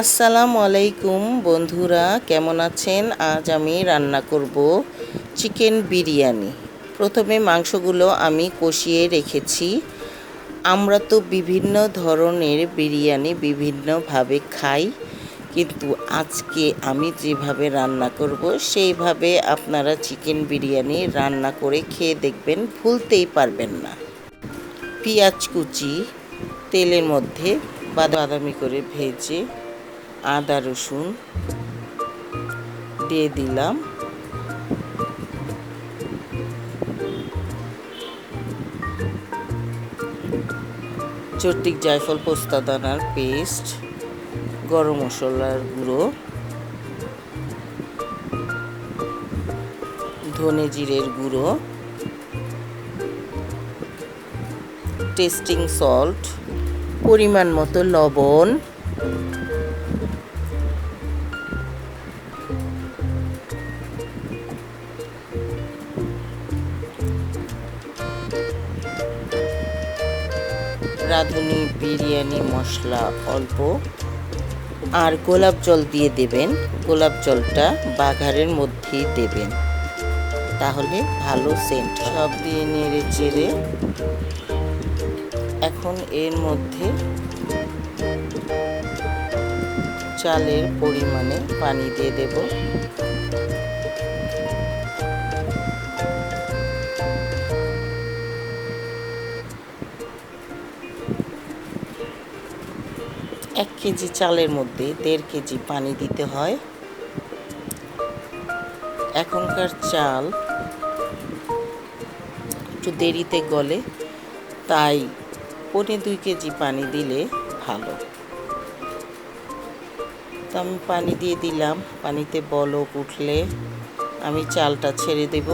আসসালামু আলাইকুম বন্ধুরা, কেমন আছেন? আজ আমি রান্না করব চিকেন বিরিয়ানি। প্রথমে মাংসগুলো আমি কষিয়ে রেখেছি। আমরা তো বিভিন্ন ধরনের বিরিয়ানি বিভিন্নভাবে খাই, কিন্তু আজকে আমি যেভাবে রান্না করব, সেইভাবে আপনারা চিকেন বিরিয়ানি রান্না করে খেয়ে দেখবেন, ভুলতেই পারবেন না। পেঁয়াজ কুচি, তেলের মধ্যে বাদামি করে ভেজে আদা রসুন দিয়ে দিলাম। চট্টিক জায়ফল, পোস্তা দানার পেস্ট, গরম মশলার গুঁড়ো, ধনে জিরের গুঁড়ো, টেস্টিং সল্ট, পরিমাণ মতো লবণ রাঁধুনি, বিরিয়ানি, মশলা অল্প। আর গোলাপ জল দিয়ে দেবেন। গোলাপ জলটা বাঘারের মধ্যেই দেবেন। তাহলে ভালো সেন্ট সব দিয়ে নেড়ে চেড়ে এখন এর মধ্যে চালের পরিমাণে পানি দিয়ে দেব। এক কেজি চালের মধ্যে দেড় কেজি পানি দিতে হয়। এখনকার চাল একটু দেরিতে গলে, তাই পনে দুই কেজি পানি দিলে ভালো। তো আমি পানি দিয়ে দিলাম, পানিতে বলক উঠলে আমি চালটা ছেড়ে দেব।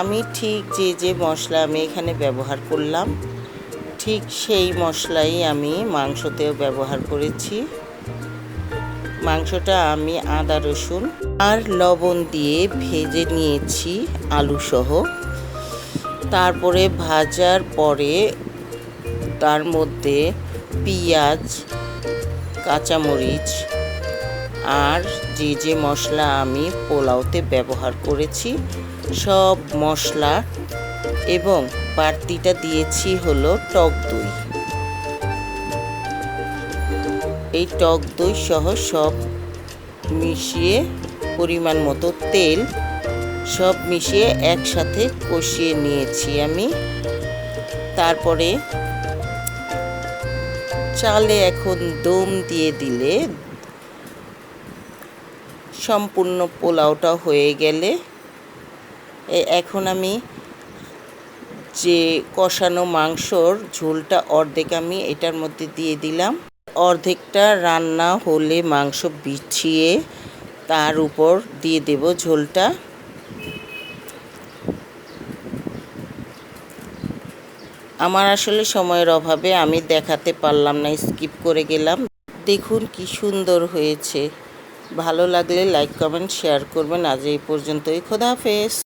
আমি ঠিক যে যে মশলা আমি এখানে ব্যবহার করলাম ঠিক সেই মশলাই আমি মাংসতেও ব্যবহার করেছি। মাংসটা আমি আদা, রসুন আর লবণ দিয়ে ভেজে নিয়েছি আলু সহ। তারপরে ভাজার পরে তার মধ্যে পেঁয়াজ, কাঁচামরিচ আর যে যে মশলা আমি পোলাওতে ব্যবহার করেছি, সব মশলা এবং বাড়তিটা দিয়েছি হলো টক দই। এই টক দই সহ সব মিশিয়ে পরিমাণ মতো তেল সব মিশিয়ে একসাথে কষিয়ে নিয়েছি আমি। তারপরে চালে এখন দম দিয়ে দিলে সম্পূর্ণ পোলাওটা হয়ে গেলে। এখন আমি যে কষানো মাংসর ঝোলটা অর্ধেক আমি এটার মধ্যে দিয়ে দিলাম। অর্ধেকটা রান্না হলে মাংস বিছিয়ে তার উপর দিয়ে দেব ঝোলটা। আমার আসলে সময়ের অভাবে আমি দেখাতে পারলাম না, স্কিপ করে গেলাম। দেখুন কি সুন্দর হয়েছে। ভালো লাগলে লাইক, কমেন্ট, শেয়ার করবেন। আজ এই পর্যন্তই। খোদা হাফেজ।